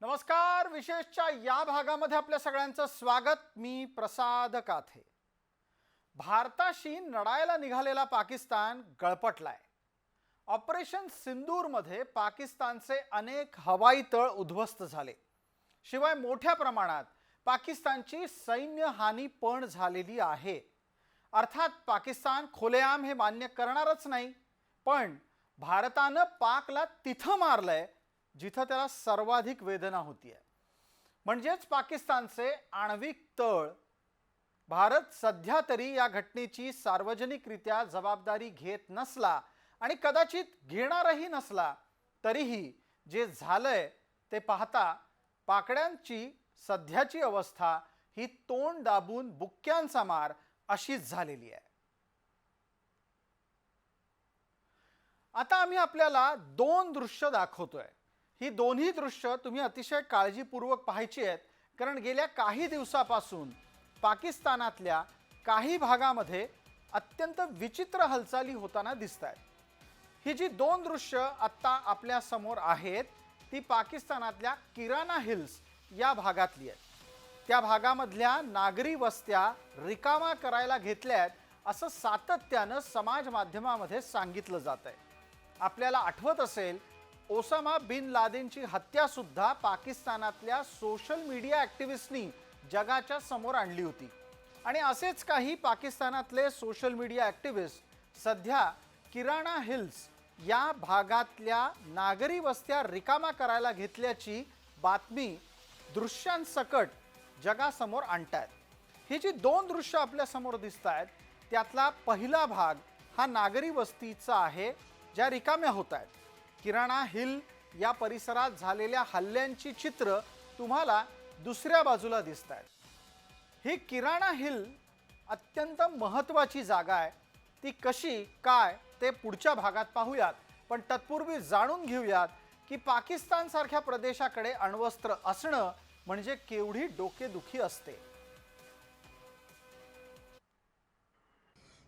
नमस्कार विशेषच्या या भागामध्ये आपल्या सगळ्यांचं स्वागत. मी प्रसाद काथे. भारताशी लढायला निघालेला पाकिस्तान गळपटलाय. ऑपरेशन सिंदूरमध्ये पाकिस्तानचे अनेक हवाई तळ उद्ध्वस्त झाले. शिवाय मोठ्या प्रमाणात पाकिस्तानची सैन्य हानी पण झालेली आहे. अर्थात पाकिस्तान खुलेआम हे मान्य करणारच नाही. पण भारतानं पाकला तिथं मारलंय जिथं त्याला सर्वाधिक वेदना होतीये. म्हणजेच पाकिस्तानचे आण्विक तळ भारत सध्या तरी या घटनेची सार्वजनिकरित्या जबाबदारी घेत नसला आणि कदाचित घेणारही नसला तरीही जे झालंय ते पाहता पाकड्यांची सध्याची अवस्था ही तोंड दाबून बुक्क्यांचा मार अशीच झालेली आहे. आता आम्ही आपल्याला दोन दृश्य दाखवतोय. ही दोन्ही दृश्य तुम्ही अतिशय काळजीपूर्वक पाहायची आहेत. कारण गेल्या काही दिवसापासून पाकिस्तानातल्या काही भागामध्ये अत्यंत विचित्र हालचाली होताना दिसत आहेत ही जी दोन दृश्य आत्ता आपल्यासमोर आहेत ती पाकिस्तानातल्या किराणा हिल्स या भागातली आहेत. त्या भागामधल्या नागरी वस्त्या रिकामा करायला घेतल्या आहेत असं सातत्यानं समाज माध्यमामध्ये सांगितलं जात आहे आपल्याला आठवत असेल ओसामा बिन लादेनची हत्या सुद्धा पाकिस्तानातल्या सोशल मीडिया ॲक्टिव्हिस्टनी जगाच्या समोर आणली होती. आणि असेच काही पाकिस्तानातले सोशल मीडिया ॲक्टिव्हिस्ट सध्या किराणा हिल्स या भागातल्या नागरी वस्त्या रिकामा करायला घेतल्याची बातमी दृश्यांसकट जगासमोर आणतायत. ही जी दोन दृश्य आपल्यासमोर दिसत आहेत त्यातला पहिला भाग हा नागरी वस्तीचा आहे ज्या रिकाम्या होत आहेत किराणा हिल या परिसरात झालेल्या हल्ल्यांची चित्र तुम्हाला दुसऱ्या बाजूला दिसत आहेत. ही किराणा हिल अत्यंत महत्त्वाची जागा आहे. ती कशी काय ते पुढच्या भागात पाहूयात पण तत्पूर्वी जाणून घेऊयात की पाकिस्तानसारख्या प्रदेशाकडे अण्वस्त्र असणं म्हणजे केवढी डोकेदुखी असते.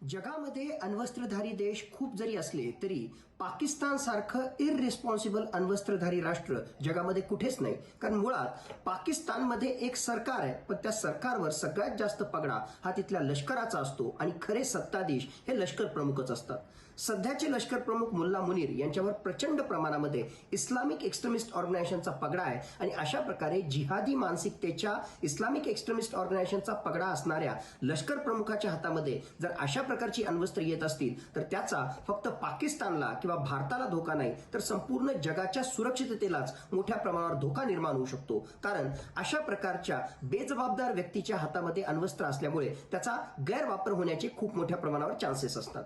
जगामध्ये अण्वस्त्रधारी देश खूप जरी असले तरी पाकिस्तान सारखं इररिस्पॉन्सिबल अण्वस्त्रधारी राष्ट्र जगामध्ये कुठेच नाही. कारण मुळात पाकिस्तानमध्ये एक सरकार आहे पण त्या सरकारवर सगळ्यात जास्त पगडा हा तिथल्या लष्कराचा असतो आणि खरे सत्ताधीश हे लष्कर प्रमुखच असतात. सध्याचे लष्कर प्रमुख मुल्ला मुनीर यांच्यावर प्रचंड प्रमाणामध्ये इस्लामिक एक्स्ट्रीमिस्ट ऑर्गनायझेशनचा पगडा आहे आणि अशा प्रकारे जिहादी मानसिकतेच्या इस्लामिक एक्स्ट्रीमिस्ट ऑर्गनायझेशनचा पगडा असणाऱ्या लष्कर प्रमुखाच्या हातामध्ये जर अशा प्रकारची अण्वस्त्र येत असतील तर त्याचा फक्त पाकिस्तानला किंवा भारताला धोका नाही तर संपूर्ण जगाच्या सुरक्षिततेलाच मोठ्या प्रमाणावर धोका निर्माण होऊ शकतो. कारण अशा प्रकारच्या बेजबाबदार व्यक्तीच्या हातामध्ये अण्वस्त्र असल्यामुळे त्याचा गैरवापर होण्याचे खूप मोठ्या प्रमाणावर चान्सेस असतात.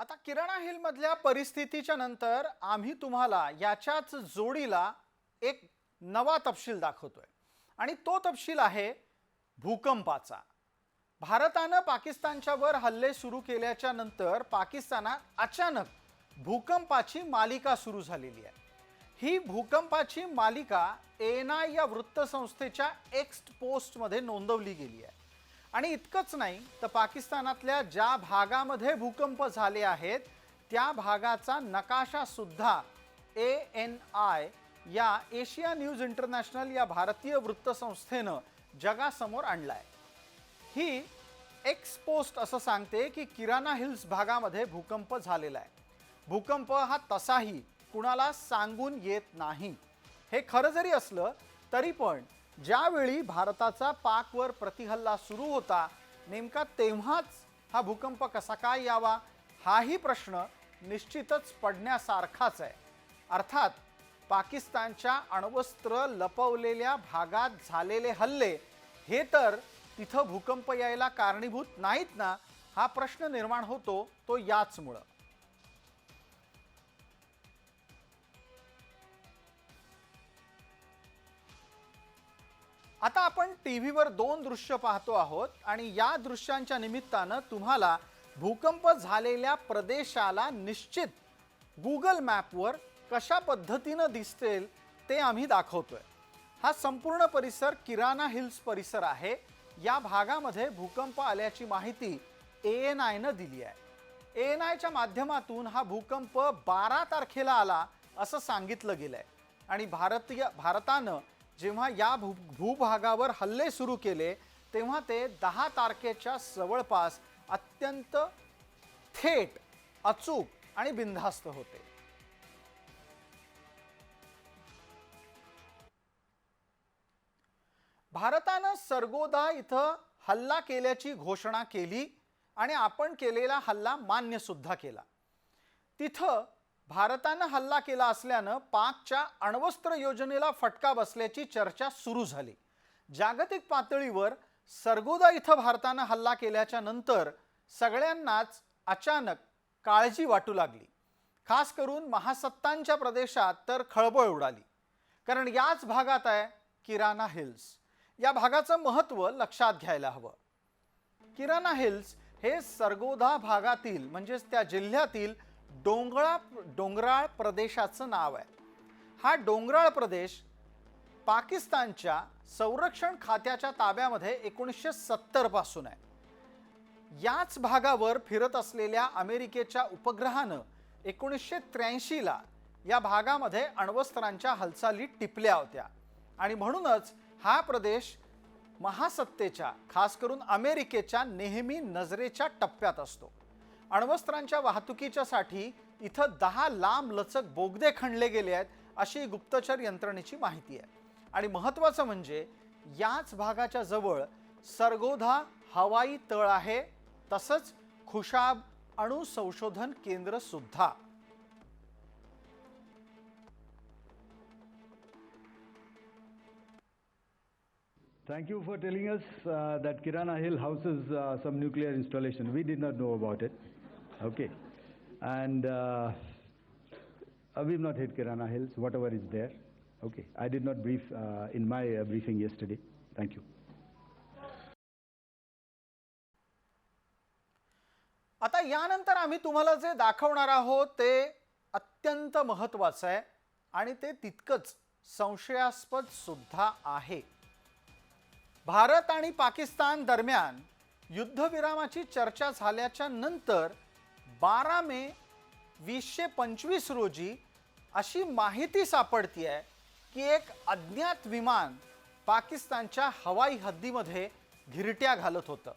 आता किराणा हिलमधल्या परिस्थितीच्या नंतर आम्ही तुम्हाला याच्याच जोडीला एक नवा तपशील दाखवतोय. आणि तो तपशील आहे भूकंपाचा. भारतानं पाकिस्तानच्यावर हल्ले सुरू केल्याच्यानंतर पाकिस्तानात अचानक भूकंपाची मालिका सुरू झालेली आहे. ही भूकंपाची मालिका एन आय या वृत्तसंस्थेच्या एक्स्ट पोस्टमध्ये नोंदवली गेली आहे. आणि इतकंच नाही तर पाकिस्तानातल्या ज्या भागामध्ये भूकंप झाले आहेत त्या भागाचा नकाशासुद्धा ए एन आय या एशिया न्यूज इंटरनॅशनल या भारतीय वृत्तसंस्थेनं जगासमोर आणलाय. ही एक्स पोस्ट असं सांगते की किराणा हिल्स भागामध्ये भूकंप झालेला आहे. भूकंप हा तसाही कुणाला सांगून येत नाही. हे खरं जरी असलं तरी पण ज्यावेळी भारताचा पाकवर प्रतिहल्ला सुरू होता नेमका तेव्हाच हा भूकंप कसा काय यावा हाही प्रश्न निश्चितच पडण्यासारखाच आहे. अर्थात पाकिस्तानच्या अण्वस्त्र लपवलेल्या भागात झालेले हल्ले हे तर तिथं भूकंप यायला कारणीभूत नाहीत ना हा प्रश्न निर्माण होतो तो याचमुळं. आता आपण टी व्हीवर दोन दृश्य पाहतो आहोत आणि या दृश्यांच्या निमित्तानं तुम्हाला भूकंप झालेल्या प्रदेशाला निश्चित गुगल मॅपवर कशा पद्धतीनं दिसतील ते आम्ही दाखवतोय. हा संपूर्ण परिसर किराणा हिल्स परिसर आहे. या भागामध्ये भूकंप आल्याची माहिती ए एन आयनं दिली आहे. ए एन आयच्या माध्यमातून हा भूकंप बारा तारखेला आला असं सांगितलं गेलं आहे आणि भारतीय भारतानं जेव्हा या भू भूभागावर हल्ले सुरू केले तेव्हा ते दहा तारखेच्या जवळपास अत्यंत थेट अचूक आणि बिनधास्त होते. भारतानं सरगोदा इथं हल्ला केल्याची घोषणा केली आणि आपण केलेला हल्ला मान्य सुद्धा केला. तिथं भारतानं हल्ला केला असल्यानं पाकच्या अण्वस्त्र योजनेला फटका बसल्याची चर्चा सुरू झाली. जागतिक पातळीवर सरगोदा इथं भारतानं हल्ला केल्याच्यानंतर सगळ्यांनाच अचानक काळजी वाटू लागली. खास करून महासत्तांच्या प्रदेशात तर खळबळ उडाली. कारण याच भागात आहे किराणा हिल्स. या भागाचं महत्त्व लक्षात घ्यायला हवं. किराणा हिल्स हे सरगोधा भागातील म्हणजेच त्या जिल्ह्यातील डोंगळा डोंगराळ प्रदेशाचं नाव आहे. हा डोंगराळ प्रदेश पाकिस्तानच्या संरक्षण खात्याच्या ताब्यामध्ये एकोणीसशे सत्तरपासून आहे. याच भागावर फिरत असलेल्या अमेरिकेच्या उपग्रहानं एकोणीसशे त्र्याऐंशीला या भागामध्ये अण्वस्त्रांच्या हालचाली टिपल्या होत्या. आणि म्हणूनच हा प्रदेश महासत्तेच्या खास करून अमेरिकेच्या नेहमी नजरेच्या टप्प्यात असतो. अण्वस्त्रांच्या वाहतुकीच्या साठी इथं दहा लांब लचक बोगदे खणले गेले आहेत अशी गुप्तचर यंत्रणेची माहिती आहे आणि महत्त्वाचं म्हणजे याच भागाच्या जवळ सरगोधा हवाई तळ आहे तसंच खुशाब अणु संशोधन केंद्र सुद्धा Thank you for telling us uh, that Kirana Hill houses uh, some nuclear installation. We did not know about it. Okay. And uh, we've not hit Kirana Hills, whatever is there. Okay. I did not brief uh, in my uh, briefing yesterday. Thank you. आता यानंतर आम्ही तुम्हाला जे दाखवणार आहोत ते अत्यंत महत्त्वाचं आहे आणि ते तितकंच संशयास्पद सुद्धा आहे भारत आणि पाकिस्तान दरम्यान युद्धविरामाची चर्चा झाल्याच्यानंतर बारा मे वीसशे पंचवीस रोजी अशी माहिती सापडती आहे की एक अज्ञात विमान पाकिस्तानच्या हवाई हद्दीमध्ये घिरट्या घालत होतं.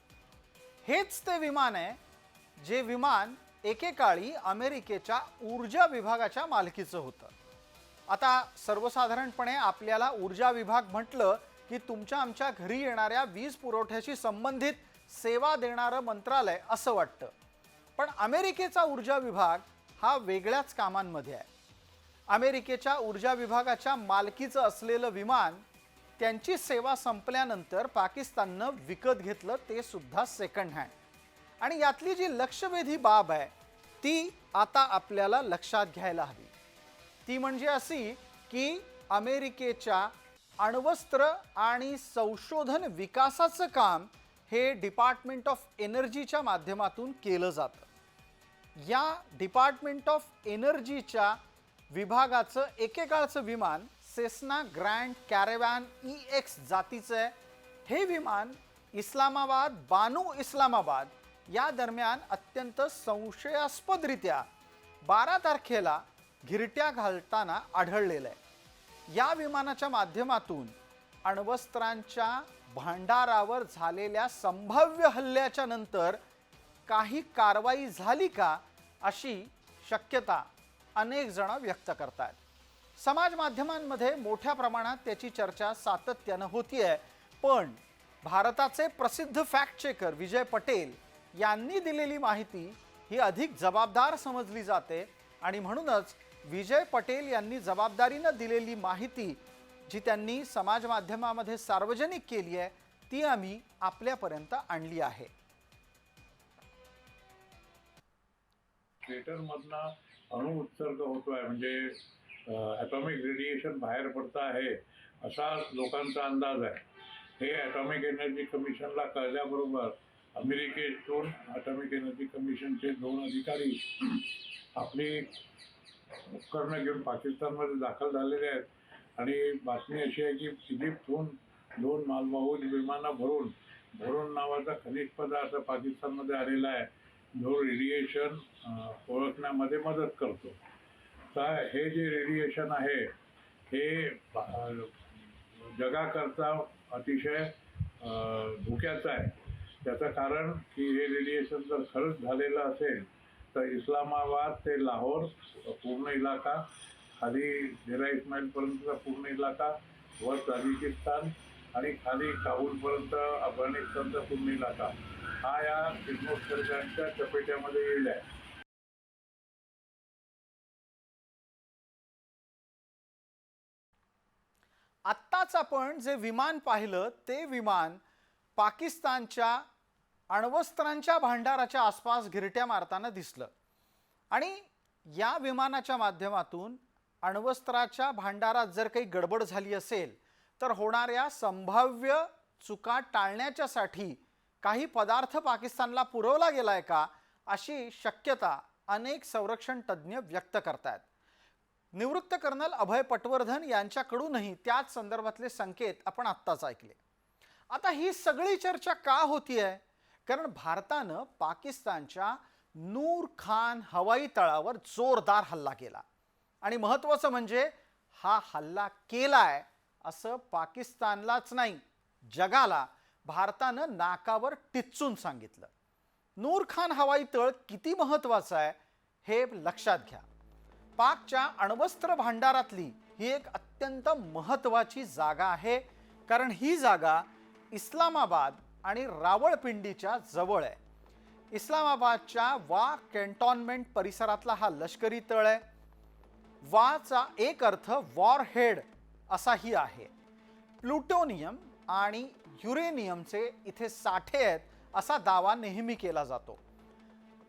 हेच ते विमान आहे जे विमान एकेकाळी अमेरिकेच्या ऊर्जा विभागाच्या मालकीचं होतं. आता सर्वसाधारणपणे आपल्याला ऊर्जा विभाग म्हटलं की तुमच्या आमच्या घरी येणाऱ्या वीज पुरवठ्याशी संबंधित सेवा देणारं मंत्रालय असं वाटतं. पण अमेरिकेचा ऊर्जा विभाग हा वेगळ्याच कामांमध्ये आहे. अमेरिकेच्या ऊर्जा विभागाच्या मालकीचं असलेलं विमान त्यांची सेवा संपल्यानंतर पाकिस्ताननं विकत घेतलं ते सुद्धा सेकंड हँड आणि यातली जी लक्षवेधी बाब आहे ती आता आपल्याला लक्षात घ्यायला हवी. ती म्हणजे अशी की अमेरिकेच्या अण्वस्त्र आणि संशोधन विकासाचं काम हे डिपार्टमेंट ऑफ एनर्जीच्या माध्यमातून केलं जातं. या डिपार्टमेंट ऑफ एनर्जीच्या विभागाचं एकेकाळचं विमान Cessna grand caravan E X जातीचं आहे. हे विमान इस्लामाबाद बानू इस्लामाबाद या दरम्यान अत्यंत संशयास्पदरित्या बारा तारखेला घिरट्या घालताना आढळलेलं आहे. या विमानाच्या माध्यमातून अण्वस्त्रांच्या भांडारावर झालेल्या संभाव्य हल्ल्याच्या नंतर काही कारवाई झाली का अशी शक्यता अनेक जण व्यक्त करतात समाज माध्यमांमध्ये मोठ्या प्रमाणात त्याची चर्चा सातत्यानं होतीये. पण भारताचे प्रसिद्ध फॅक्ट चेकर विजय पटेल यांनी दिलेली माहिती ही अधिक जबाबदार समजली जाते आणि म्हणूनच विजय पटेल यांनी जबाबदारीनं दिलेली माहिती जी त्यांनी समाज माध्यमामध्ये सार्वजनिक केली आहे ती आम्ही आपल्यापर्यंत आणली आहे. मधनं अणु उत्सर्ग आहे म्हणजे ॲटॉमिक रेडिएशन बाहेर पडतं आहे असा लोकांचा अंदाज आहे. हे ॲटॉमिक एनर्जी कमिशनला कळल्याबरोबर अमेरिकेतून ॲटॉमिक एनर्जी कमिशनचे दोन अधिकारी आपली उपकरणं घेऊन पाकिस्तानमध्ये दाखल झालेले आहेत. आणि बातमी अशी आहे की इजिप्तहून दोन मालवाहू विमानं भरून भरून नावाचा खनिज पदार्थ पाकिस्तानमध्ये आलेला आहे. जो रेडिएशन uh, ओळखण्यामध्ये मदत करतो. तर हे जे रेडिएशन आहे हे जगाकरता अतिशय धोक्याचं आहे. त्याचं कारण की हे रेडिएशन जर खरंच झालेलं असेल तर इस्लामाबाद ते लाहोर पूर्ण इलाका खाली डेरा इस्माईलपर्यंतचा पूर्ण इलाका वर ताजिकिस्तान आणि खाली काबूलपर्यंत अफगाणिस्तानचा पूर्ण इलाका. हा या किरणोत्सर्गांच्या चपेट्यामध्ये येईल आहे आत्ताच आपण जे विमान पाहिलं ते विमान पाकिस्तानच्या अण्वस्त्रांच्या भांडाराच्या आसपास घिरट्या मारताना दिसलं. आणि या विमानाच्या माध्यमातून अण्वस्त्राच्या भांडारात जर काही गडबड झाली असेल तर होणाऱ्या संभाव्य चुका टाळण्याच्यासाठी काही पदार्थ पाकिस्तानला पुरवला गेलाय का अशी शक्यता अनेक संरक्षण तज्ज्ञ व्यक्त करतायत. निवृत्त कर्नल अभय पटवर्धन यांच्याकडूनही त्याच संदर्भातले संकेत आपण आत्ताच ऐकले. आता ही सगळी चर्चा का होती आहे कारण भारतानं पाकिस्तानच्या नूर खान हवाई तळावर जोरदार हल्ला केला. आणि महत्त्वाचं म्हणजे हा हल्ला केलाय असं पाकिस्तानलाच नाही जगाला भारतानं नाकावर टिचून सांगितलं. नूर खान हवाई तळ किती महत्त्वाचं आहे हे लक्षात घ्या. पाकच्या अण्वस्त्र भांडारातली ही एक अत्यंत महत्त्वाची जागा आहे कारण ही जागा इस्लामाबाद आणि रावळपिंडीच्या जवळ आहे. इस्लामाबादच्या वा कॅन्टॉनमेंट परिसरातला हा लष्करी तळ आहे. वाचा एक अर्थ वॉर हेड असाही आहे. प्लुटोनियम आणि युरेनियमचे इथे साठे आहेत असा दावा नेहमी केला जातो.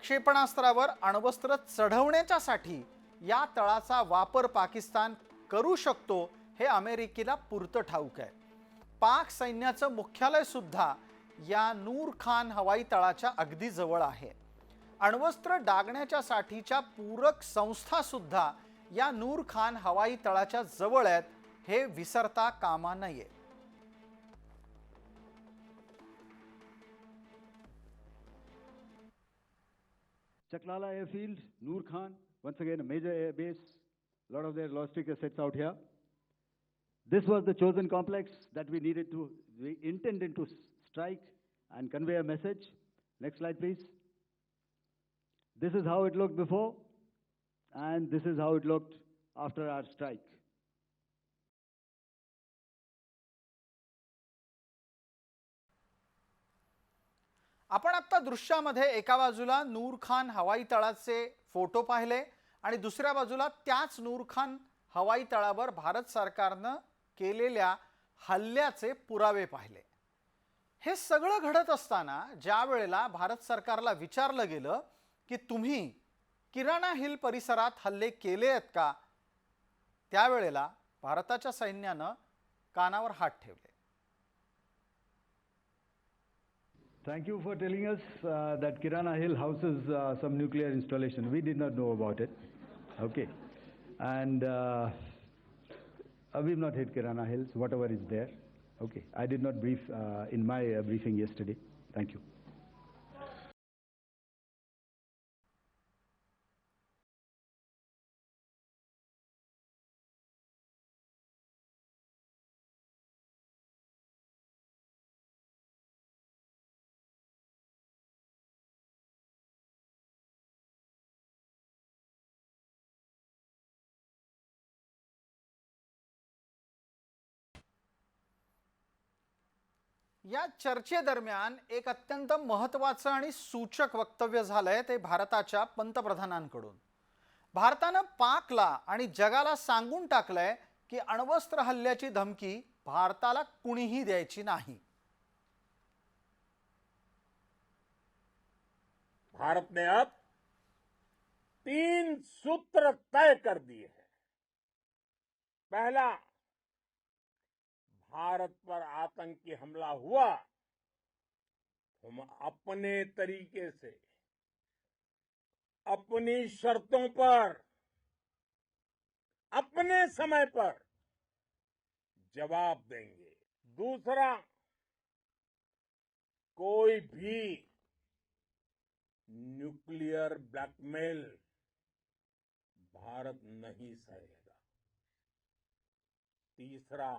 क्षेपणास्त्रावर अण्वस्त्र चढवण्याच्यासाठी या तळाचा वापर पाकिस्तान करू शकतो हे अमेरिकेला पुरतं ठाऊक आहे. पाक सैन्याचं मुख्यालय सुद्धा या नूर खान हवाई तळाच्या अगदी जवळ आहे. अण्वस्त्र डागण्याच्या साठीच्या पूरक संस्था सुद्धा या नूर खान हवाई तळाच्या जवळ आहेत हे विसरता कामा नये. Chaklala Airfield, Noor Khan, once again a major air base, a lot of their logistic assets out here. This was the chosen complex that we needed to, we intended to strike and convey a message. Next slide, please. This is how it looked before, and this is how it looked after our strike. आपण आत्ता दृश्यामध्ये एका बाजूला नूर खान हवाई तळाचे photo पाहिले आणि दुसऱ्या बाजूला त्याच नूर खान हवाई तळावर भारत सरकारनं केलेल्या हल्ल्याचे पुरावे पाहिले. हे सगळं घडत असताना ज्या वेळेला भारत सरकारला विचारलं गेलं की तुम्ही किराणा हिल परिसरात हल्ले केले आहेत का? त्यावेळेला भारताच्या सैन्यानं कानावर हात ठेवले. Thank you for telling us uh, that Kirana Hill houses uh, some nuclear installation. We did not know about it. Okay. And uh, uh, we've not hit Kirana Hills, whatever is there. Okay. I did not brief uh, in my uh, briefing yesterday. Thank you. या चर्चेदरम्यान एक अत्यंत महत्वाचं आणि सूचक वक्तव्य झालंय ते भारताच्या पंतप्रधानांकडून. भारतानं पाकला आणि जगाला सांगून टाकलंय की अण्वस्त्र हल्ल्याची धमकी भारताला कुणीही द्यायची नाही. भारत ने अब तीन सूत्र तय कर दिए हैं. पहला भारत पर आतंकी हमला हुआ, हम अपने तरीके से, अपनी शर्तों पर, अपने समय पर जवाब देंगे। दूसरा, कोई भी न्यूक्लियर ब्लैकमेल भारत नहीं सहेगा। तीसरा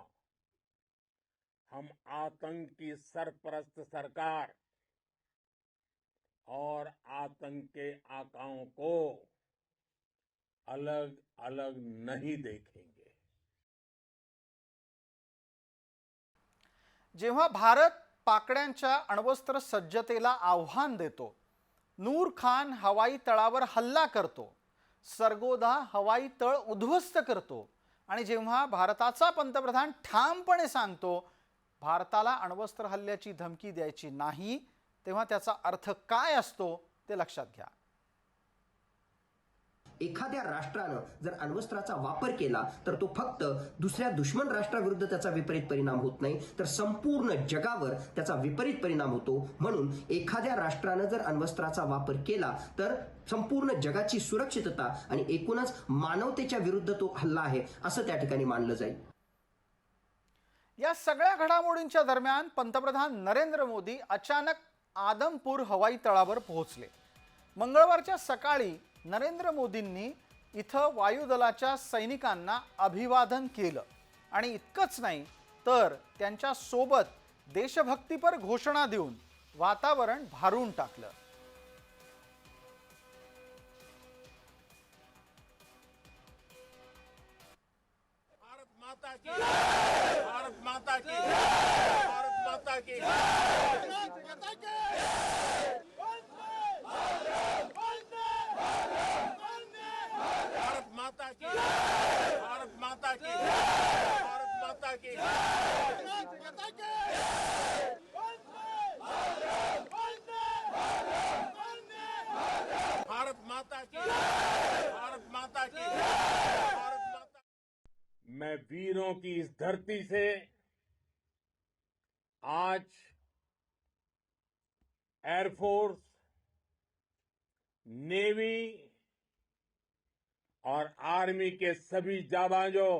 हम आतंकी सरपरस्त सरकार और आतंक के आकाओं को अलग अलग नहीं देखेंगे। जेव्हा भारत पाकड्यांच्या अण्वस्त्र सज्जतेला आव्हान देतो नूर खान हवाई तळावर हल्ला करतो सरगोदा हवाई तळ उद्ध्वस्त करतो आणि जेव्हा भारताचा पंतप्रधान ठामपणे सांगतो भारताला अण्वस्त्र हल्ल्याची धमकी द्यायची नाही तेव्हा त्याचा अर्थ काय असतो ते लक्षात घ्या. एखाद्या राष्ट्रानं जर अण्वस्त्राचा वापर केला तर तो फक्त दुसऱ्या दुश्मन राष्ट्राविरुद्ध त्याचा विपरीत परिणाम होत नाही तर संपूर्ण जगावर त्याचा विपरीत परिणाम होतो. म्हणून एखाद्या राष्ट्रानं जर अण्वस्त्राचा वापर केला तर संपूर्ण जगाची सुरक्षितता आणि एकूणच मानवतेच्या विरुद्ध तो हल्ला आहे असं त्या ठिकाणी मानलं जाईल. या सगळ्या घडामोडींच्या दरम्यान पंतप्रधान नरेंद्र मोदी अचानक आदमपूर हवाई तळावर पोहोचले. मंगळवारच्या सकाळी नरेंद्र मोदींनी इथं वायुदलाच्या सैनिकांना अभिवादन केलं. आणि इतकंच नाही तर त्यांच्यासोबत देशभक्तीपर घोषणा देऊन वातावरण भारून टाकलं. भारत माता की माता की। भारत माता की। भारत माता की। भारत माता की। भारत माता की। भारत माता की। भारत माता की। भारत माता मैं वीरों की इस धरती से आज एयरफोर्स नेवी और आर्मी के सभी जाबाजों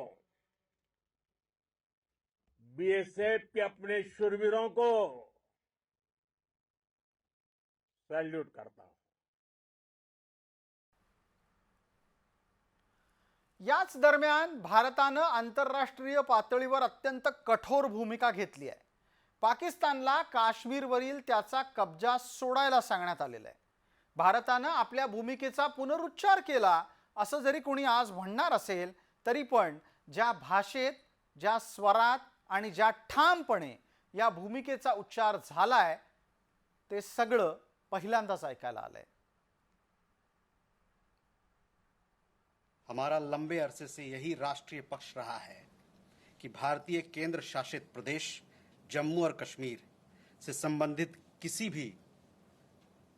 बीएसएफ के अपने शुरवीरों को सैल्यूट करता हूँ। याच दरम्यान भारतानं आंतरराष्ट्रीय पातळीवर अत्यंत कठोर भूमिका घेतली आहे. पाकिस्तानला काश्मीरवरील त्याचा कब्जा सोडायला सांगण्यात आलेला आहे. भारतानं आपल्या भूमिकेचा पुनरुच्चार केला असं जरी कोणी आज म्हणणार असेल तरी पण ज्या भाषेत ज्या स्वरात आणि ज्या ठामपणे या भूमिकेचा उच्चार झालाय ते सगळं पहिल्यांदाच ऐकायला आलंय. हमारा लंबे अरसे से यही राष्ट्रीय पक्ष रहा है कि भारतीय केंद्र शासित प्रदेश जम्मू और कश्मीर से संबंधित किसी भी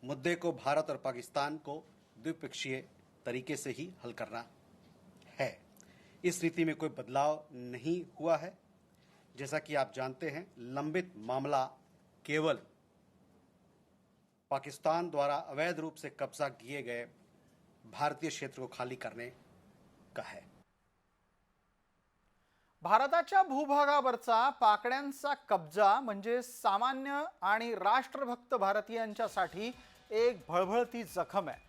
मुद्दे को भारत और पाकिस्तान को द्विपक्षीय तरीके से ही हल करना है। इस रीति में कोई बदलाव नहीं हुआ है। जैसा कि आप जानते हैं, लंबित मामला केवल पाकिस्तान द्वारा अवैध रूप से कब्जा किए गए भारतीय क्षेत्र को खाली करने का है। भारताच्या भूभागावरचा पाकड्यांचा कब्जा म्हणजे सामान्य आणि राष्ट्रभक्त भारतीयांच्यासाठी एक भळभळती जखम आहे.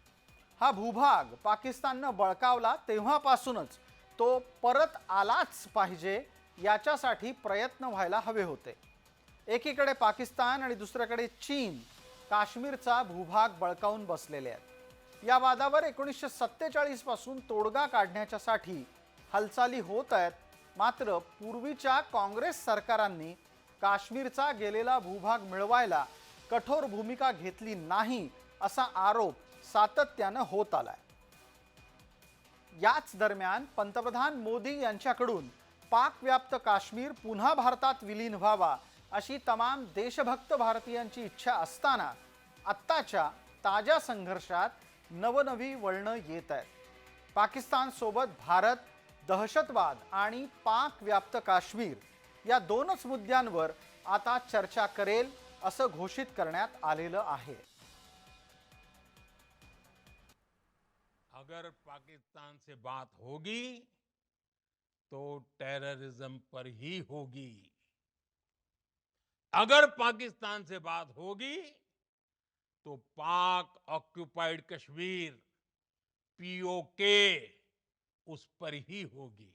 हा भूभाग पाकिस्ताननं बळकावला तेव्हापासूनच तो परत आलाच पाहिजे याच्यासाठी प्रयत्न व्हायला हवे होते. एकीकडे पाकिस्तान आणि दुसऱ्याकडे चीन काश्मीरचा भूभाग बळकावून बसलेले आहेत. या वादावर एकोणीसशे सत्तेचाळीसपासून तोडगा काढण्याच्यासाठी हालचाली होत आहेत मात्र पूर्वीच्या काँग्रेस सरकारांनी काश्मीरचा गेलेला भूभाग मिळवायला कठोर भूमिका घेतली नाही असा आरोप सातत्यानं होत आलाय. याच दरम्यान पंतप्रधान मोदी यांच्याकडून पाकव्याप्त काश्मीर पुन्हा भारतात विलीन व्हावा अशी तमाम देशभक्त भारतीयांची इच्छा असताना आत्ताच्या ताज्या संघर्षात नवनवी वळणं येत आहेत. पाकिस्तानसोबत भारत दहशतवाद आणि पाक व्याप्त काश्मीर या दोनच मुद्द्यांवर आता चर्चा करेल असं घोषित करण्यात आलेलं आहे. अगर पाकिस्तान से बात होगी तो टेररिज्म पर ही होगी। अगर पाकिस्तान से बात होगी तो पाक ऑक्युपाइड कश्मीर पीओके उस पर ही होगी।